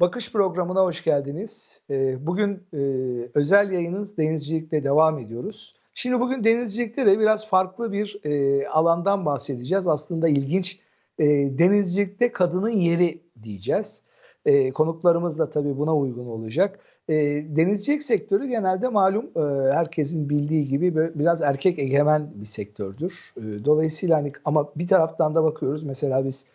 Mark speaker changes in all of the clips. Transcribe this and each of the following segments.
Speaker 1: Bakış programına hoş geldiniz. Ee, bugün e, özel yayınız denizcilikte devam ediyoruz. Şimdi bugün denizcilikte de biraz farklı bir e, alandan bahsedeceğiz. Aslında ilginç e, denizcilikte kadının yeri diyeceğiz. Konuklarımız da tabii buna uygun olacak. Denizcilik sektörü genelde malum herkesin bildiği gibi biraz erkek egemen bir sektördür. Dolayısıyla hani ama bir taraftan da bakıyoruz mesela biz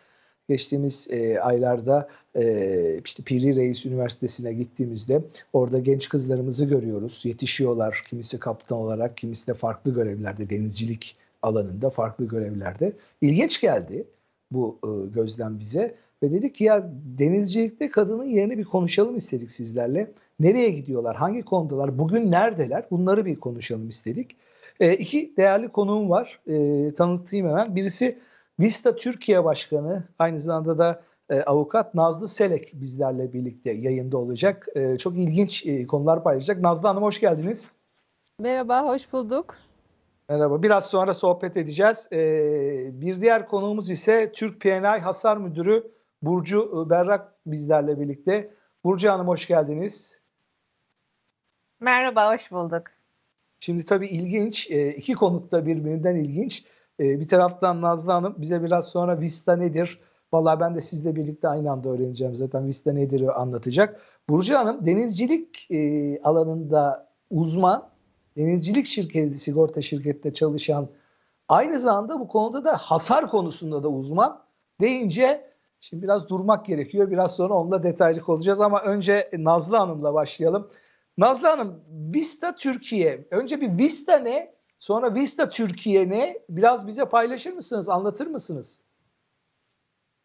Speaker 1: geçtiğimiz e, aylarda e, işte Piri Reis Üniversitesi'ne gittiğimizde orada genç kızlarımızı görüyoruz. Yetişiyorlar kimisi kaptan olarak, kimisi de farklı görevlerde, denizcilik alanında farklı görevlerde. İlginç geldi bu e, gözlem bize ve dedik ki ya denizcilikte kadının yerini bir konuşalım istedik sizlerle. Nereye gidiyorlar, hangi konudalar, bugün neredeler bunları bir konuşalım istedik. E, iki değerli konuğum var, e, tanıtayım hemen. Birisi Vista Türkiye Başkanı aynı zamanda da e, avukat Nazlı Selek bizlerle birlikte yayında olacak. E, çok ilginç e, konular paylaşacak. Nazlı Hanım hoş geldiniz.
Speaker 2: Merhaba, hoş bulduk.
Speaker 1: Merhaba. Biraz sonra sohbet edeceğiz. E, bir diğer konuğumuz ise Türk PNI Hasar Müdürü Burcu Berrak bizlerle birlikte. Burcu Hanım hoş geldiniz.
Speaker 3: Merhaba, hoş bulduk.
Speaker 1: Şimdi tabii ilginç, e, iki konuk da birbirinden ilginç. E, bir taraftan Nazlı Hanım bize biraz sonra Vista nedir? Valla ben de sizle birlikte aynı anda öğreneceğim zaten Vista nedir anlatacak. Burcu Hanım denizcilik e, alanında uzman, denizcilik şirketi, sigorta şirketinde çalışan, aynı zamanda bu konuda da hasar konusunda da uzman deyince şimdi biraz durmak gerekiyor. Biraz sonra onunla detaylı olacağız ama önce Nazlı Hanım'la başlayalım. Nazlı Hanım, Vista Türkiye. Önce bir Vista ne? Sonra Vista Türkiye ne? Biraz bize paylaşır mısınız? Anlatır mısınız?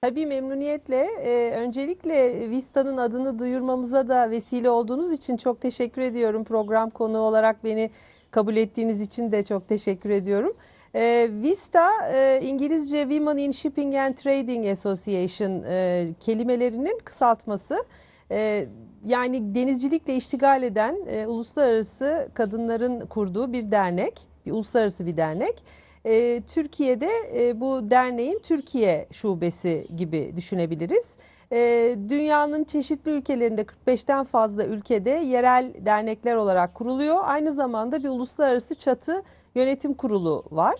Speaker 2: Tabii memnuniyetle. Ee, öncelikle Vista'nın adını duyurmamıza da vesile olduğunuz için çok teşekkür ediyorum. Program konuğu olarak beni kabul ettiğiniz için de çok teşekkür ediyorum. Ee, Vista e, İngilizce Women in Shipping and Trading Association e, kelimelerinin kısaltması. E, yani denizcilikle iştigal eden e, uluslararası kadınların kurduğu bir dernek bir uluslararası bir dernek. E, Türkiye'de e, bu derneğin Türkiye şubesi gibi düşünebiliriz. E, dünyanın çeşitli ülkelerinde 45'ten fazla ülkede yerel dernekler olarak kuruluyor. Aynı zamanda bir uluslararası çatı yönetim kurulu var.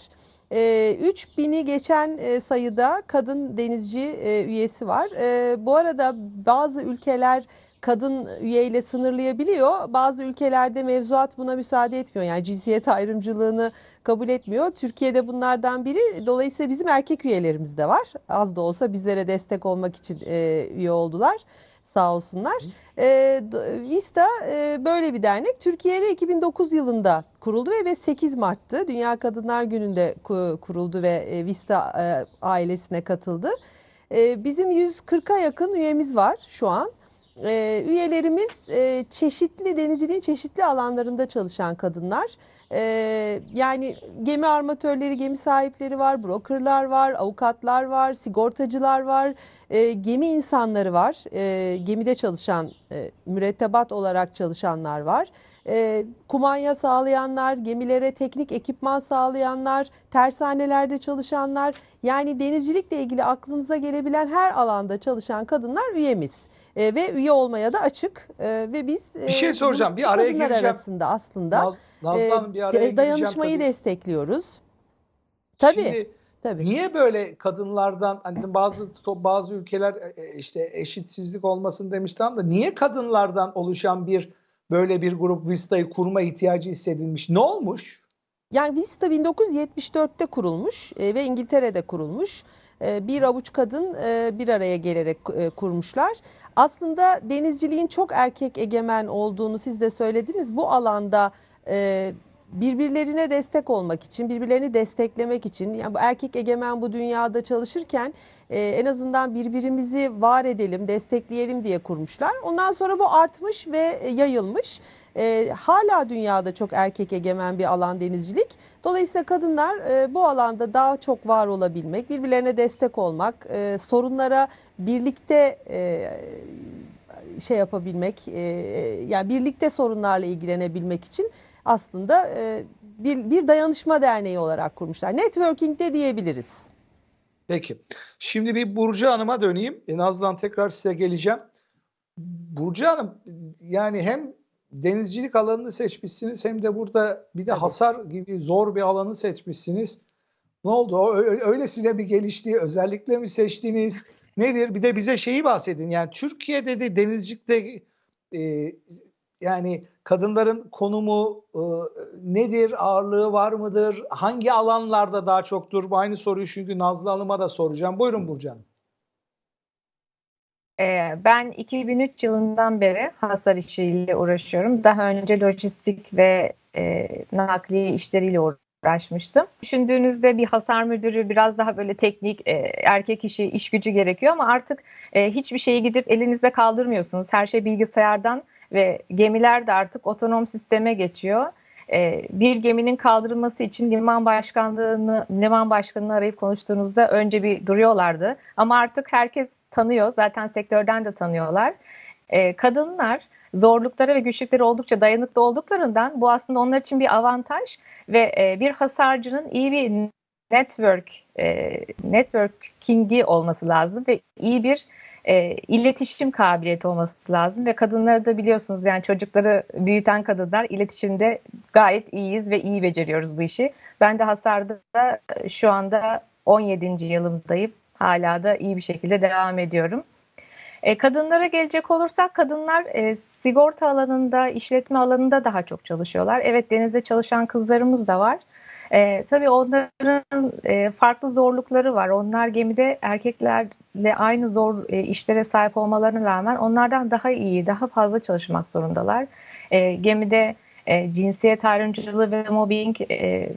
Speaker 2: E, 3000'i geçen sayıda kadın denizci e, üyesi var. E, bu arada bazı ülkeler kadın üyeyle sınırlayabiliyor. Bazı ülkelerde mevzuat buna müsaade etmiyor. Yani cinsiyet ayrımcılığını kabul etmiyor. Türkiye'de bunlardan biri. Dolayısıyla bizim erkek üyelerimiz de var. Az da olsa bizlere destek olmak için e, üye oldular. Sağ olsunlar. E, Vista e, böyle bir dernek. Türkiye'de 2009 yılında kuruldu ve 8 Mart'tı. Dünya Kadınlar Günü'nde kuruldu ve e, Vista e, ailesine katıldı. E, bizim 140'a yakın üyemiz var şu an. E, üyelerimiz e, çeşitli denizciliğin çeşitli alanlarında çalışan kadınlar. E, yani gemi armatörleri, gemi sahipleri var, brokerlar var, avukatlar var, sigortacılar var, e, gemi insanları var, e, gemide çalışan, e, mürettebat olarak çalışanlar var. E, kumanya sağlayanlar, gemilere teknik ekipman sağlayanlar, tersanelerde çalışanlar, yani denizcilikle ilgili aklınıza gelebilen her alanda çalışan kadınlar üyemiz e, ve üye olmaya da açık e, ve biz
Speaker 1: bir şey soracağım bir araya gireceğim
Speaker 2: arasında aslında
Speaker 1: Naz, Nazlı Hanım bir araya
Speaker 2: e, dayanışmayı
Speaker 1: tabii.
Speaker 2: destekliyoruz. Tabii.
Speaker 1: Şimdi,
Speaker 2: Tabii.
Speaker 1: Niye böyle kadınlardan hani bazı bazı ülkeler e, e, işte eşitsizlik olmasın demiş tamam da niye kadınlardan oluşan bir böyle bir grup Vista'yı kurma ihtiyacı hissedilmiş? Ne olmuş?
Speaker 2: Yani Vista 1974'te kurulmuş e, ve İngiltere'de kurulmuş. E, bir avuç kadın e, bir araya gelerek kurmuşlar. Aslında denizciliğin çok erkek egemen olduğunu siz de söylediniz. Bu alanda birbirlerine destek olmak için, birbirlerini desteklemek için, yani bu erkek egemen bu dünyada çalışırken en azından birbirimizi var edelim, destekleyelim diye kurmuşlar. Ondan sonra bu artmış ve yayılmış. E, hala dünyada çok erkek egemen bir alan denizcilik. Dolayısıyla kadınlar e, bu alanda daha çok var olabilmek, birbirlerine destek olmak, e, sorunlara birlikte e, şey yapabilmek, e, yani birlikte sorunlarla ilgilenebilmek için aslında e, bir, bir dayanışma derneği olarak kurmuşlar. Networking de diyebiliriz.
Speaker 1: Peki. Şimdi bir Burcu Hanım'a döneyim. E, Nazlı'dan tekrar size geleceğim Burcu Hanım yani hem denizcilik alanını seçmişsiniz hem de burada bir de hasar gibi zor bir alanı seçmişsiniz. Ne oldu? Öylesine bir gelişti? Özellikle mi seçtiniz? Nedir? Bir de bize şeyi bahsedin. Yani Türkiye'de de denizcilikte e, yani kadınların konumu e, nedir? Ağırlığı var mıdır? Hangi alanlarda daha çoktur? Bu aynı soruyu çünkü Nazlı Hanım'a da soracağım. Buyurun Burcu Hanım.
Speaker 3: Ee, Ben 2003 yılından beri hasar işiyle uğraşıyorum. Daha önce lojistik ve e, nakliye işleriyle uğraşmıştım. Düşündüğünüzde bir hasar müdürü biraz daha böyle teknik, e, erkek işi, iş gücü gerekiyor ama artık e, hiçbir şeyi gidip elinizde kaldırmıyorsunuz. Her şey bilgisayardan ve gemiler de artık otonom sisteme geçiyor. E, bir geminin kaldırılması için liman başkanlığını, liman başkanını arayıp konuştuğunuzda önce bir duruyorlardı. Ama artık herkes tanıyor, zaten sektörden de tanıyorlar. E, kadınlar zorluklara ve güçlükleri oldukça dayanıklı olduklarından bu aslında onlar için bir avantaj ve e, bir hasarcının iyi bir network e, networking'i olması lazım ve iyi bir e, iletişim kabiliyeti olması lazım ve kadınları da biliyorsunuz yani çocukları büyüten kadınlar iletişimde gayet iyiyiz ve iyi beceriyoruz bu işi. Ben de hasarda şu anda 17. yılımdayım. Hala da iyi bir şekilde devam ediyorum. E, kadınlara gelecek olursak kadınlar e, sigorta alanında, işletme alanında daha çok çalışıyorlar. Evet denizde çalışan kızlarımız da var. E, tabii onların e, farklı zorlukları var. Onlar gemide erkeklerle aynı zor e, işlere sahip olmalarına rağmen onlardan daha iyi, daha fazla çalışmak zorundalar. E, gemide e, cinsiyet ayrımcılığı ve mobbing e,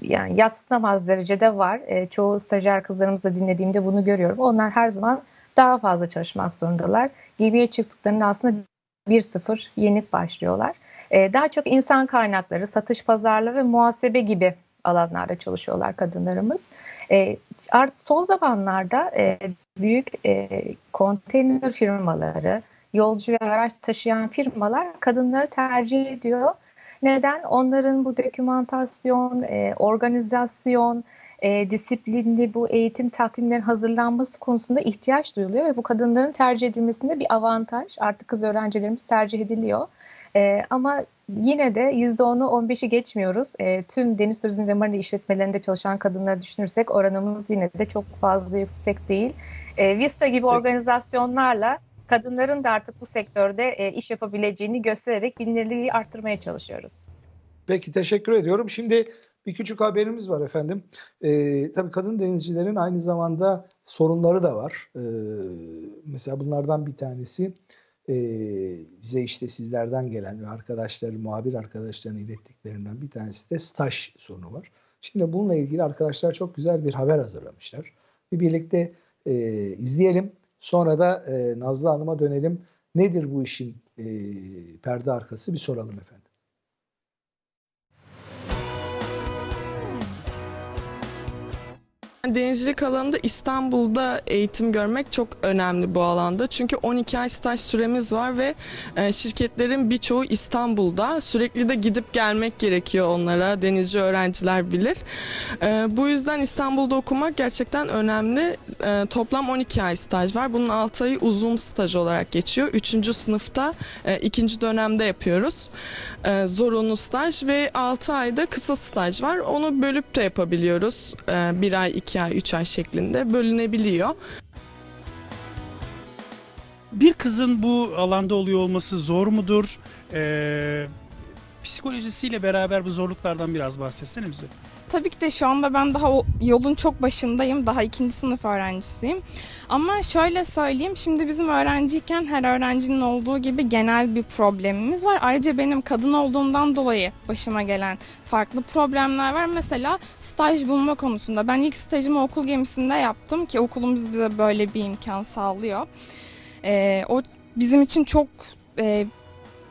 Speaker 3: yani yatsınamaz derecede var. E, çoğu stajyer kızlarımız da dinlediğimde bunu görüyorum. Onlar her zaman daha fazla çalışmak zorundalar. Gemiye çıktıklarında aslında 1-0 yenik başlıyorlar. E, daha çok insan kaynakları, satış pazarları ve muhasebe gibi alanlarda çalışıyorlar kadınlarımız. E, art son zamanlarda e, büyük e, konteyner firmaları, yolcu ve araç taşıyan firmalar kadınları tercih ediyor. Neden? Onların bu dokümantasyon, e, organizasyon, e, disiplinli bu eğitim takvimlerin hazırlanması konusunda ihtiyaç duyuluyor ve bu kadınların tercih edilmesinde bir avantaj. Artık kız öğrencilerimiz tercih ediliyor. E, ama yine de %10'u 15'i geçmiyoruz. E, tüm deniz turizmi ve marina işletmelerinde çalışan kadınları düşünürsek oranımız yine de çok fazla yüksek değil. E, Vista gibi organizasyonlarla kadınların da artık bu sektörde e, iş yapabileceğini göstererek bilinirliği arttırmaya çalışıyoruz.
Speaker 1: Peki teşekkür ediyorum. Şimdi bir küçük haberimiz var efendim. Ee, tabii kadın denizcilerin aynı zamanda sorunları da var. Ee, mesela bunlardan bir tanesi e, bize işte sizlerden gelen ve arkadaşları, muhabir arkadaşlarına ilettiklerinden bir tanesi de staj sorunu var. Şimdi bununla ilgili arkadaşlar çok güzel bir haber hazırlamışlar. Bir birlikte e, izleyelim. Sonra da e, Nazlı Hanım'a dönelim. Nedir bu işin e, perde arkası bir soralım efendim.
Speaker 4: Denizcilik alanında İstanbul'da eğitim görmek çok önemli bu alanda. Çünkü 12 ay staj süremiz var ve e, şirketlerin birçoğu İstanbul'da. Sürekli de gidip gelmek gerekiyor onlara. Denizci öğrenciler bilir. E, Bu yüzden İstanbul'da okumak gerçekten önemli. E, Toplam 12 ay staj var. Bunun 6 ayı uzun staj olarak geçiyor. 3. sınıfta e, ikinci dönemde yapıyoruz. Zorunlu staj ve 6 ayda kısa staj var. Onu bölüp de yapabiliyoruz. E, Bir ay, iki ay, üç ay şeklinde bölünebiliyor.
Speaker 5: Bir kızın bu alanda oluyor olması zor mudur? Ee, psikolojisiyle beraber bu zorluklardan biraz bahsetsene bize.
Speaker 6: Tabii ki de şu anda ben daha yolun çok başındayım. Daha ikinci sınıf öğrencisiyim. Ama şöyle söyleyeyim. Şimdi bizim öğrenciyken her öğrencinin olduğu gibi genel bir problemimiz var. Ayrıca benim kadın olduğumdan dolayı başıma gelen farklı problemler var. Mesela staj bulma konusunda. Ben ilk stajımı okul gemisinde yaptım ki okulumuz bize böyle bir imkan sağlıyor. Ee, o bizim için çok e,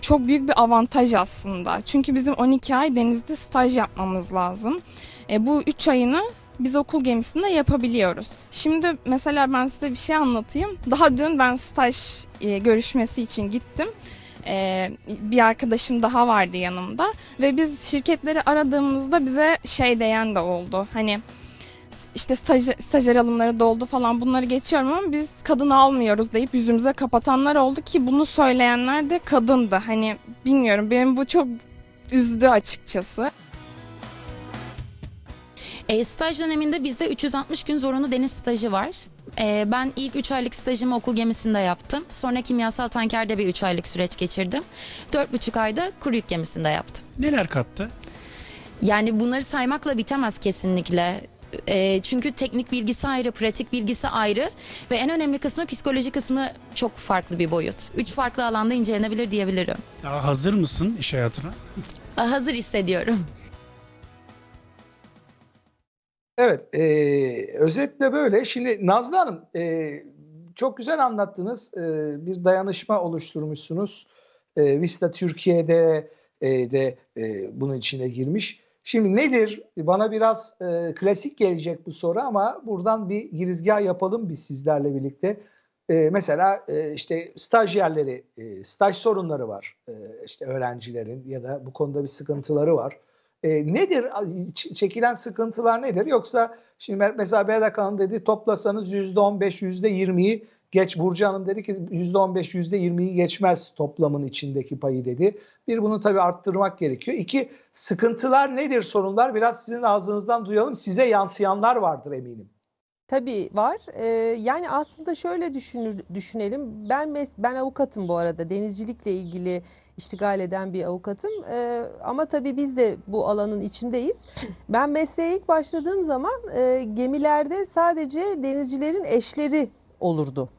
Speaker 6: çok büyük bir avantaj aslında. Çünkü bizim 12 ay denizde staj yapmamız lazım. E, bu 3 ayını biz okul gemisinde yapabiliyoruz. Şimdi mesela ben size bir şey anlatayım. Daha dün ben staj e, görüşmesi için gittim. E, bir arkadaşım daha vardı yanımda ve biz şirketleri aradığımızda bize şey diyen de oldu. Hani işte staj, stajyer alımları doldu falan bunları geçiyorum ama biz kadın almıyoruz deyip yüzümüze kapatanlar oldu ki bunu söyleyenler de kadındı. Hani bilmiyorum benim bu çok üzdü açıkçası.
Speaker 7: E, staj döneminde bizde 360 gün zorunlu deniz stajı var. E, ben ilk 3 aylık stajımı okul gemisinde yaptım. Sonra kimyasal tankerde bir 3 aylık süreç geçirdim. 4,5 ayda kuru yük gemisinde yaptım.
Speaker 5: Neler kattı?
Speaker 7: Yani bunları saymakla bitemez kesinlikle. E, çünkü teknik bilgisi ayrı, pratik bilgisi ayrı ve en önemli kısmı psikoloji kısmı çok farklı bir boyut. Üç farklı alanda incelenebilir diyebilirim.
Speaker 5: Daha hazır mısın iş hayatına?
Speaker 7: Hazır hissediyorum.
Speaker 1: Evet, e, özetle böyle. Şimdi Nazlı Hanım, e, çok güzel anlattınız. E, bir dayanışma oluşturmuşsunuz. E, Vista Türkiye'de e, de e, bunun içine girmiş. Şimdi nedir? Bana biraz e, klasik gelecek bu soru ama buradan bir girizgah yapalım biz sizlerle birlikte. E, mesela e, işte stajyerleri, e, staj sorunları var. E, işte öğrencilerin ya da bu konuda bir sıkıntıları var. E, nedir çekilen sıkıntılar nedir? Yoksa şimdi mesela Berrak Hanım dedi toplasanız %15, %20'yi geç. Burcu Hanım dedi ki %15, %20'yi geçmez toplamın içindeki payı dedi. Bir bunu tabii arttırmak gerekiyor. İki sıkıntılar nedir sorunlar? Biraz sizin ağzınızdan duyalım. Size yansıyanlar vardır eminim.
Speaker 2: Tabii var. Ee, yani aslında şöyle düşünür, düşünelim. Ben mes ben avukatım bu arada. Denizcilikle ilgili iştigal eden bir avukatım. Ee, ama tabii biz de bu alanın içindeyiz. Ben mesleğe ilk başladığım zaman e, gemilerde sadece denizcilerin eşleri olurdu.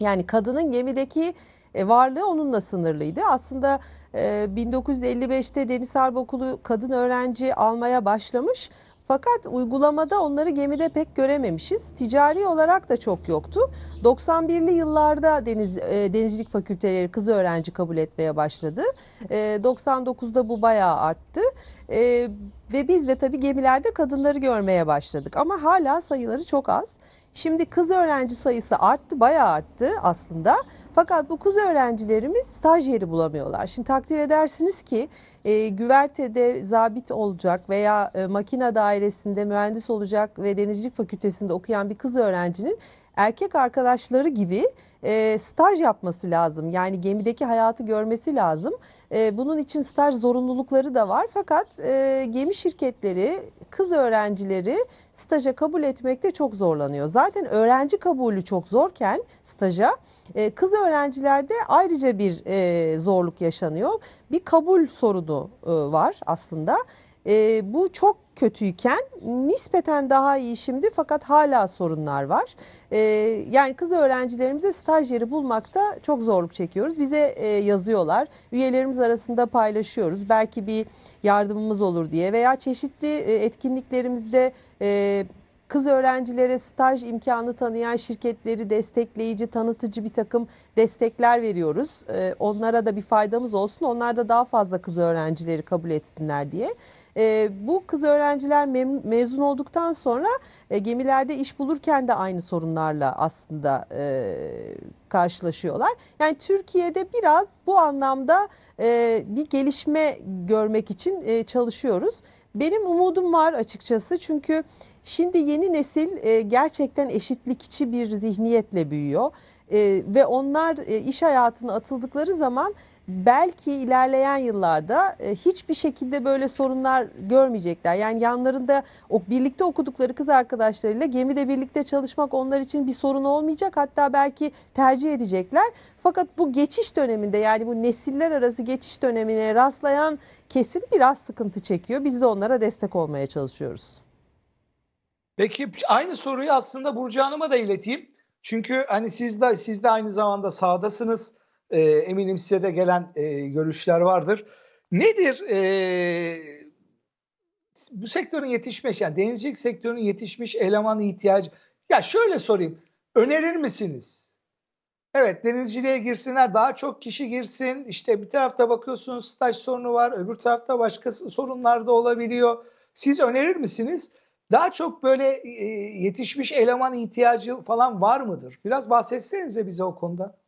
Speaker 2: Yani kadının gemideki e, varlığı onunla sınırlıydı. Aslında e, 1955'te Deniz Harp Okulu kadın öğrenci almaya başlamış. Fakat uygulamada onları gemide pek görememişiz. Ticari olarak da çok yoktu. 91'li yıllarda deniz, e, denizcilik fakülteleri kız öğrenci kabul etmeye başladı. E, 99'da bu bayağı arttı. E, ve biz de tabii gemilerde kadınları görmeye başladık. Ama hala sayıları çok az. Şimdi kız öğrenci sayısı arttı, bayağı arttı aslında. Fakat bu kız öğrencilerimiz staj yeri bulamıyorlar. Şimdi takdir edersiniz ki e, güvertede zabit olacak veya e, makine dairesinde mühendis olacak ve denizcilik fakültesinde okuyan bir kız öğrencinin erkek arkadaşları gibi e, staj yapması lazım. Yani gemideki hayatı görmesi lazım. E, bunun için staj zorunlulukları da var. Fakat e, gemi şirketleri kız öğrencileri staja kabul etmekte çok zorlanıyor. Zaten öğrenci kabulü çok zorken staja e, kız öğrencilerde ayrıca bir e, zorluk yaşanıyor. Bir kabul sorunu e, var aslında. E, bu çok kötüyken nispeten daha iyi şimdi fakat hala sorunlar var. E, yani kız öğrencilerimize staj yeri bulmakta çok zorluk çekiyoruz. Bize e, yazıyorlar. Üyelerimiz arasında paylaşıyoruz. Belki bir yardımımız olur diye veya çeşitli e, etkinliklerimizde e, kız öğrencilere staj imkanı tanıyan şirketleri destekleyici, tanıtıcı bir takım destekler veriyoruz. Ee, onlara da bir faydamız olsun. Onlar da daha fazla kız öğrencileri kabul etsinler diye. Ee, bu kız öğrenciler mem- mezun olduktan sonra e, gemilerde iş bulurken de aynı sorunlarla aslında e, karşılaşıyorlar. Yani Türkiye'de biraz bu anlamda e, bir gelişme görmek için e, çalışıyoruz. Benim umudum var açıkçası çünkü şimdi yeni nesil e, gerçekten eşitlikçi bir zihniyetle büyüyor E, ve onlar e, iş hayatına atıldıkları zaman belki ilerleyen yıllarda e, hiçbir şekilde böyle sorunlar görmeyecekler. Yani yanlarında o birlikte okudukları kız arkadaşlarıyla gemide birlikte çalışmak onlar için bir sorun olmayacak. Hatta belki tercih edecekler. Fakat bu geçiş döneminde yani bu nesiller arası geçiş dönemine rastlayan kesim biraz sıkıntı çekiyor. Biz de onlara destek olmaya çalışıyoruz.
Speaker 1: Peki aynı soruyu aslında Burcu Hanım'a da ileteyim. Çünkü hani siz de siz de aynı zamanda sahadasınız. E, eminim size de gelen e, görüşler vardır. Nedir e, bu sektörün yetişmiş yani denizcilik sektörünün yetişmiş eleman ihtiyacı? Ya şöyle sorayım. Önerir misiniz? Evet denizciliğe girsinler daha çok kişi girsin. İşte bir tarafta bakıyorsunuz staj sorunu var. Öbür tarafta başka sorunlar da olabiliyor. Siz önerir misiniz? Daha çok böyle e, yetişmiş eleman ihtiyacı falan var mıdır? Biraz bahsetsenize bize o konuda.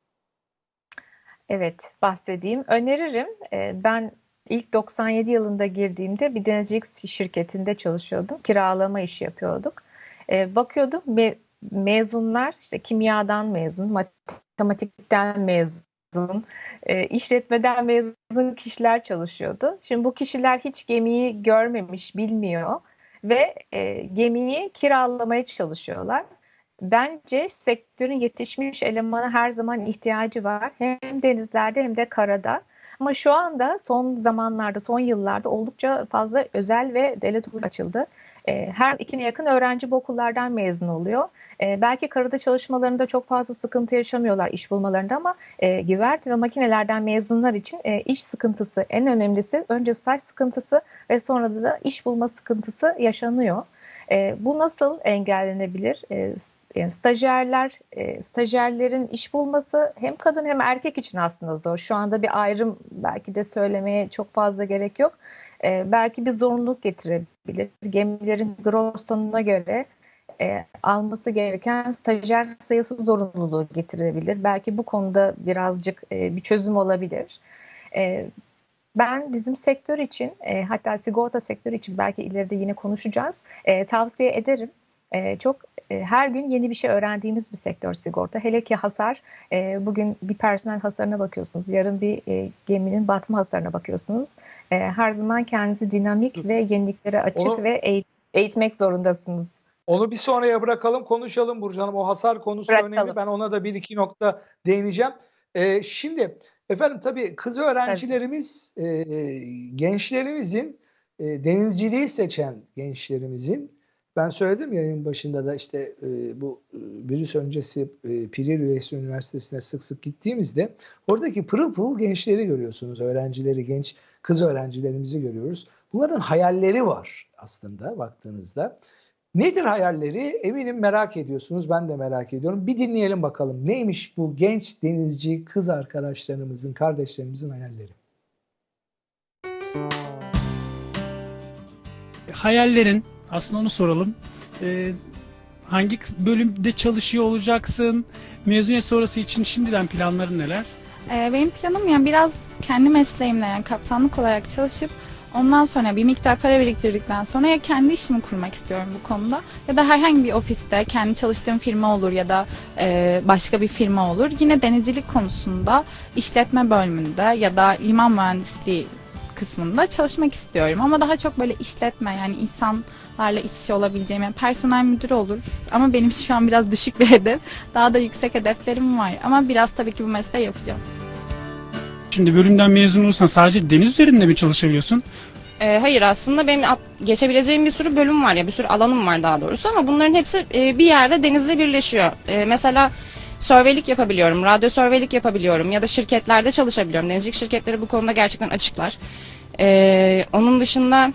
Speaker 3: Evet, bahsedeyim. Öneririm. Ee, Ben ilk 97 yılında girdiğimde bir denizcilik şirketinde çalışıyordum. Kiralama işi yapıyorduk. E, bakıyordum me- mezunlar işte kimyadan mezun, matematikten mezun, e, işletmeden mezun kişiler çalışıyordu. Şimdi bu kişiler hiç gemiyi görmemiş, bilmiyor ve e, gemiyi kiralamaya çalışıyorlar. Bence sektörün yetişmiş elemana her zaman ihtiyacı var. Hem denizlerde hem de karada. Ama şu anda son zamanlarda, son yıllarda oldukça fazla özel ve devlet okulu açıldı. E, her ikine yakın öğrenci bu okullardan mezun oluyor. E, belki karada çalışmalarında çok fazla sıkıntı yaşamıyorlar iş bulmalarında ama e, güvert ve makinelerden mezunlar için e, iş sıkıntısı en önemlisi önce staj sıkıntısı ve sonra da iş bulma sıkıntısı yaşanıyor. E, bu nasıl engellenebilir? E, yani stajyerler, e, stajyerlerin iş bulması hem kadın hem erkek için aslında zor. Şu anda bir ayrım belki de söylemeye çok fazla gerek yok. E, belki bir zorunluluk getirebilir. Gemilerin gross tonuna göre e, alması gereken stajyer sayısı zorunluluğu getirebilir. Belki bu konuda birazcık e, bir çözüm olabilir. E, ben bizim sektör için e, hatta sigorta sektörü için belki ileride yine konuşacağız. E, tavsiye ederim. E, çok e, her gün yeni bir şey öğrendiğimiz bir sektör sigorta. Hele ki hasar. E, bugün bir personel hasarına bakıyorsunuz. Yarın bir e, geminin batma hasarına bakıyorsunuz. E, her zaman kendinizi dinamik ve yeniliklere açık
Speaker 1: Onu-
Speaker 3: ve eğit- eğitmek zorundasınız.
Speaker 1: Onu bir sonraya bırakalım konuşalım Burcu Hanım. O hasar konusu
Speaker 3: Bırakalım.
Speaker 1: önemli. Ben ona da bir iki nokta değineceğim. Ee, şimdi efendim tabii kız öğrencilerimiz, e, gençlerimizin, e, denizciliği seçen gençlerimizin ben söyledim yayın başında da işte e, bu e, virüs öncesi e, Piri Üyesi Üniversitesi'ne sık sık gittiğimizde oradaki pırıl pırıl gençleri görüyorsunuz. Öğrencileri, genç kız öğrencilerimizi görüyoruz. Bunların hayalleri var aslında baktığınızda. Nedir hayalleri? Eminim merak ediyorsunuz. Ben de merak ediyorum. Bir dinleyelim bakalım. Neymiş bu genç denizci kız arkadaşlarımızın, kardeşlerimizin hayalleri?
Speaker 5: Hayallerin, aslında onu soralım. Ee, hangi bölümde çalışıyor olacaksın? Mezuniyet sonrası için şimdiden planların neler?
Speaker 8: Ee, benim planım yani biraz kendi mesleğimle yani kaptanlık olarak çalışıp ondan sonra bir miktar para biriktirdikten sonra ya kendi işimi kurmak istiyorum bu konuda ya da herhangi bir ofiste kendi çalıştığım firma olur ya da e, başka bir firma olur. Yine denizcilik konusunda işletme bölümünde ya da liman mühendisliği kısmında çalışmak istiyorum ama daha çok böyle işletme yani insanlarla iç içe olabileceğim yani personel müdürü olur ama benim şu an biraz düşük bir hedef daha da yüksek hedeflerim var ama biraz tabii ki bu mesleği yapacağım.
Speaker 5: Şimdi bölümden mezun olursan sadece deniz üzerinde mi çalışabiliyorsun?
Speaker 9: Ee, hayır aslında benim at- geçebileceğim bir sürü bölüm var ya bir sürü alanım var daha doğrusu ama bunların hepsi e, bir yerde denizle birleşiyor. E, mesela surveylik yapabiliyorum, radyo surveylik yapabiliyorum ya da şirketlerde çalışabiliyorum. Denizcilik şirketleri bu konuda gerçekten açıklar. E, onun dışında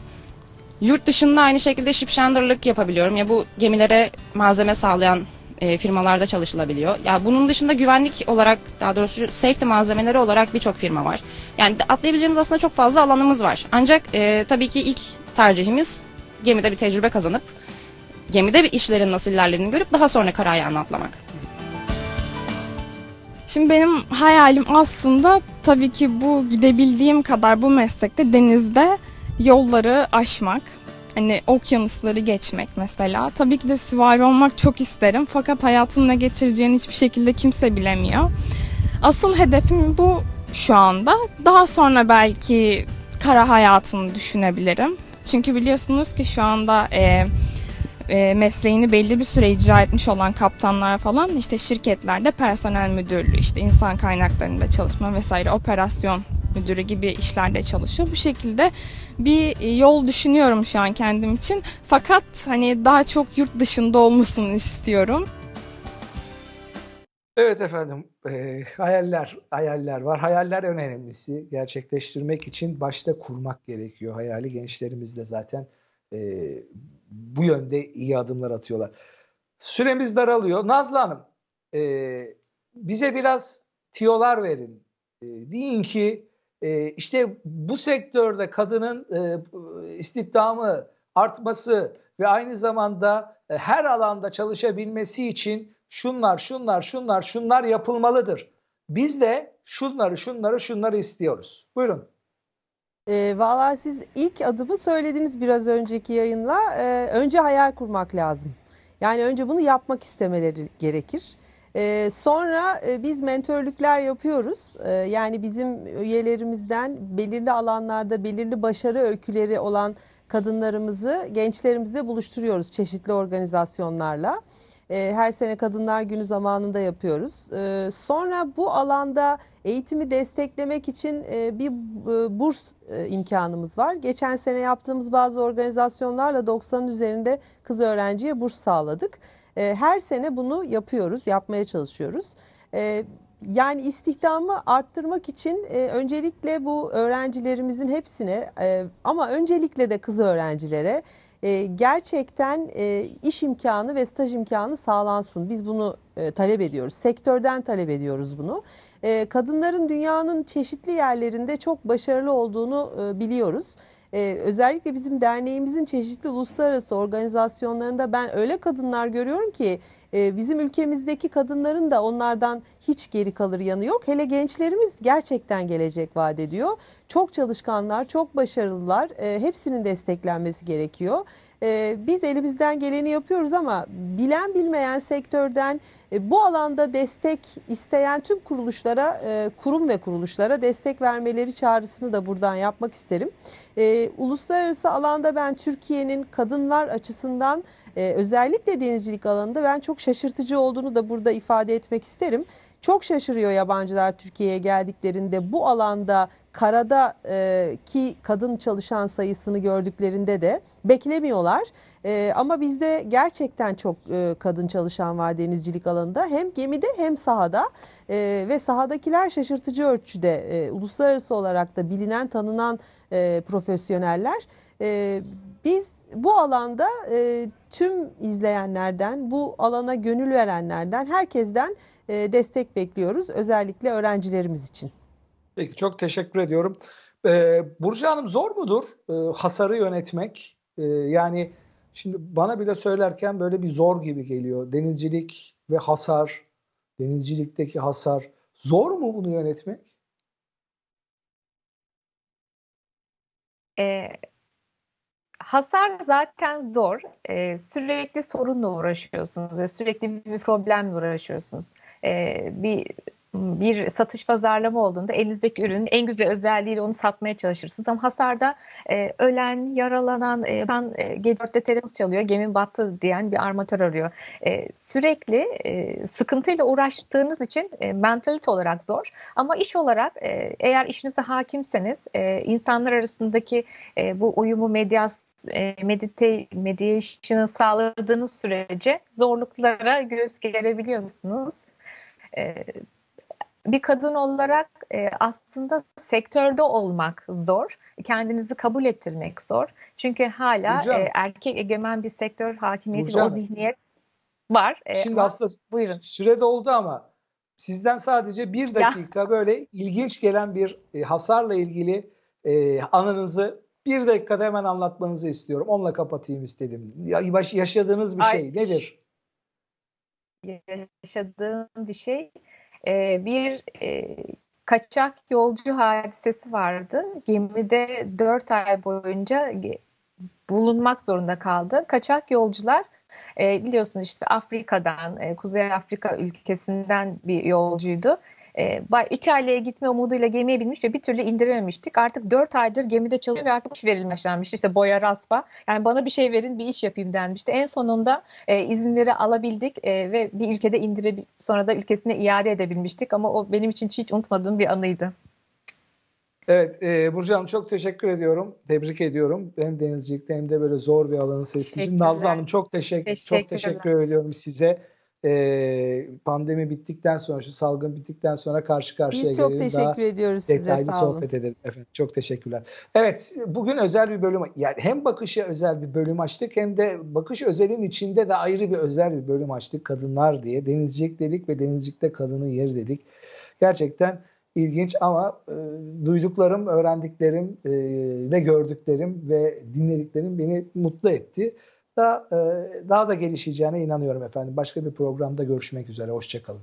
Speaker 9: yurt dışında aynı şekilde shipshanderlık yapabiliyorum. Ya bu gemilere malzeme sağlayan e, firmalarda çalışılabiliyor. Ya bunun dışında güvenlik olarak daha doğrusu safety malzemeleri olarak birçok firma var. Yani atlayabileceğimiz aslında çok fazla alanımız var. Ancak e, tabii ki ilk tercihimiz gemide bir tecrübe kazanıp gemide bir işlerin nasıl ilerlediğini görüp daha sonra kara ayağına atlamak.
Speaker 6: Şimdi benim hayalim aslında tabii ki bu gidebildiğim kadar bu meslekte denizde yolları aşmak. Hani okyanusları geçmek mesela. Tabii ki de süvari olmak çok isterim fakat hayatın ne getireceğini hiçbir şekilde kimse bilemiyor. Asıl hedefim bu şu anda. Daha sonra belki kara hayatını düşünebilirim. Çünkü biliyorsunuz ki şu anda e, e, mesleğini belli bir süre icra etmiş olan kaptanlar falan işte şirketlerde personel müdürlüğü, işte insan kaynaklarında çalışma vesaire operasyon müdürü gibi işlerde çalışıyor. Bu şekilde bir e, yol düşünüyorum şu an kendim için. Fakat hani daha çok yurt dışında olmasını istiyorum.
Speaker 1: Evet efendim, e, hayaller, hayaller var. Hayaller önemlisi. Gerçekleştirmek için başta kurmak gerekiyor. Hayali gençlerimiz de zaten e, bu yönde iyi adımlar atıyorlar. Süremiz daralıyor. Nazlı Hanım, e, bize biraz tiyolar verin. E, deyin ki e, işte bu sektörde kadının e, istihdamı artması ve aynı zamanda e, her alanda çalışabilmesi için şunlar, şunlar, şunlar, şunlar yapılmalıdır. Biz de şunları, şunları, şunları istiyoruz. Buyurun.
Speaker 2: E, vallahi siz ilk adımı söylediniz biraz önceki yayınla. E, önce hayal kurmak lazım. Yani önce bunu yapmak istemeleri gerekir. Ee, sonra e, biz mentörlükler yapıyoruz. Ee, yani bizim üyelerimizden belirli alanlarda belirli başarı öyküleri olan kadınlarımızı gençlerimizle buluşturuyoruz çeşitli organizasyonlarla. Ee, her sene Kadınlar Günü zamanında yapıyoruz. Ee, sonra bu alanda eğitimi desteklemek için e, bir e, burs e, imkanımız var. Geçen sene yaptığımız bazı organizasyonlarla 90'ın üzerinde kız öğrenciye burs sağladık. E, Her sene bunu yapıyoruz, yapmaya çalışıyoruz. Yani istihdamı arttırmak için öncelikle bu öğrencilerimizin hepsine ama öncelikle de kız öğrencilere e, gerçekten e, iş imkanı ve staj imkanı sağlansın. Biz bunu e, talep ediyoruz. Sektörden talep ediyoruz bunu. E, Kadınların dünyanın çeşitli yerlerinde çok başarılı olduğunu e, biliyoruz. Ee, özellikle bizim derneğimizin çeşitli uluslararası organizasyonlarında ben öyle kadınlar görüyorum ki bizim ülkemizdeki kadınların da onlardan hiç geri kalır yanı yok. Hele gençlerimiz gerçekten gelecek vaat ediyor. Çok çalışkanlar, çok başarılılar. E, hepsinin desteklenmesi gerekiyor. E, biz elimizden geleni yapıyoruz ama bilen bilmeyen sektörden e, bu alanda destek isteyen tüm kuruluşlara, e, kurum ve kuruluşlara destek vermeleri çağrısını da buradan yapmak isterim. E, uluslararası alanda ben Türkiye'nin kadınlar açısından e, özellikle denizcilik alanında ben çok şaşırtıcı olduğunu da burada ifade etmek isterim. Çok şaşırıyor yabancılar Türkiye'ye geldiklerinde bu alanda karada e, ki kadın çalışan sayısını gördüklerinde de beklemiyorlar. E, ama bizde gerçekten çok e, kadın çalışan var denizcilik alanında hem gemide hem sahada E, ve sahadakiler şaşırtıcı ölçüde e, uluslararası olarak da bilinen tanınan e, profesyoneller. E, biz bu alanda e, tüm izleyenlerden, bu alana gönül verenlerden, herkesten destek bekliyoruz. Özellikle öğrencilerimiz için.
Speaker 1: Peki çok teşekkür ediyorum. Ee, Burcu Hanım zor mudur e, hasarı yönetmek? Ee, yani şimdi bana bile söylerken böyle bir zor gibi geliyor. Denizcilik ve hasar, denizcilikteki hasar. Zor mu bunu yönetmek?
Speaker 3: Ee, hasar zaten zor. Ee, sürekli sorunla uğraşıyorsunuz ve sürekli bir problemle uğraşıyorsunuz. Ee, bir bir satış pazarlama olduğunda elinizdeki ürünün en güzel özelliğiyle onu satmaya çalışırsınız. Ama hasarda e, ölen, yaralanan, e, ben e, G4'te terörist çalıyor, gemin battı diyen bir armatör arıyor. E, sürekli e, sıkıntıyla uğraştığınız için e, mentalite olarak zor. Ama iş olarak e, eğer işinize hakimseniz e, insanlar arasındaki e, bu uyumu medyas, e, medite, mediation'ı sağladığınız sürece zorluklara göğüs gerebiliyorsunuz. E, bir kadın olarak e, aslında sektörde olmak zor. Kendinizi kabul ettirmek zor. Çünkü hala e, erkek egemen bir sektör hakimiyeti ve o zihniyet var. E,
Speaker 1: Şimdi
Speaker 3: ama-
Speaker 1: aslında
Speaker 3: buyurun.
Speaker 1: süre doldu ama sizden sadece bir dakika böyle ilginç gelen bir e, hasarla ilgili e, anınızı bir dakikada hemen anlatmanızı istiyorum. Onunla kapatayım istedim. Ya- baş- Yaşadığınız bir
Speaker 3: Ay,
Speaker 1: şey nedir?
Speaker 3: yaşadığım bir şey. Ee, bir e, kaçak yolcu hadisesi vardı. Gemide 4 ay boyunca bulunmak zorunda kaldı. Kaçak yolcular e, biliyorsunuz işte Afrika'dan, e, Kuzey Afrika ülkesinden bir yolcuydu. E, İtalya'ya gitme umuduyla gemiye binmiş ve bir türlü indirememiştik. Artık 4 aydır gemide çalışıyor ve artık iş verilmeye başlanmıştı. İşte boya raspa. Yani bana bir şey verin bir iş yapayım denmişti. En sonunda e, izinleri alabildik e, ve bir ülkede indire sonra da ülkesine iade edebilmiştik. Ama o benim için hiç unutmadığım bir anıydı.
Speaker 1: Evet, e, Burcu Hanım çok teşekkür ediyorum. Tebrik ediyorum. Hem denizcilikte hem de böyle zor bir alanı seçtiğiniz için. Nazlı Hanım çok teşekkür çok
Speaker 3: Teşekkürler.
Speaker 1: teşekkür ediyorum size. E, pandemi bittikten sonra, şu salgın bittikten sonra karşı karşıya
Speaker 2: Biz çok
Speaker 1: gelelim.
Speaker 2: teşekkür
Speaker 1: Daha
Speaker 2: ediyoruz size.
Speaker 1: detaylı sohbet edelim. Efendim çok teşekkürler. Evet, bugün özel bir bölüm yani hem bakışa özel bir bölüm açtık hem de bakış özelin içinde de ayrı bir özel bir bölüm açtık kadınlar diye. Denizcilik dedik ve denizcilikte kadının yeri dedik. Gerçekten ilginç ama e, duyduklarım, öğrendiklerim e, ve gördüklerim ve dinlediklerim beni mutlu etti. Daha, e, daha da gelişeceğine inanıyorum efendim. Başka bir programda görüşmek üzere. Hoşçakalın.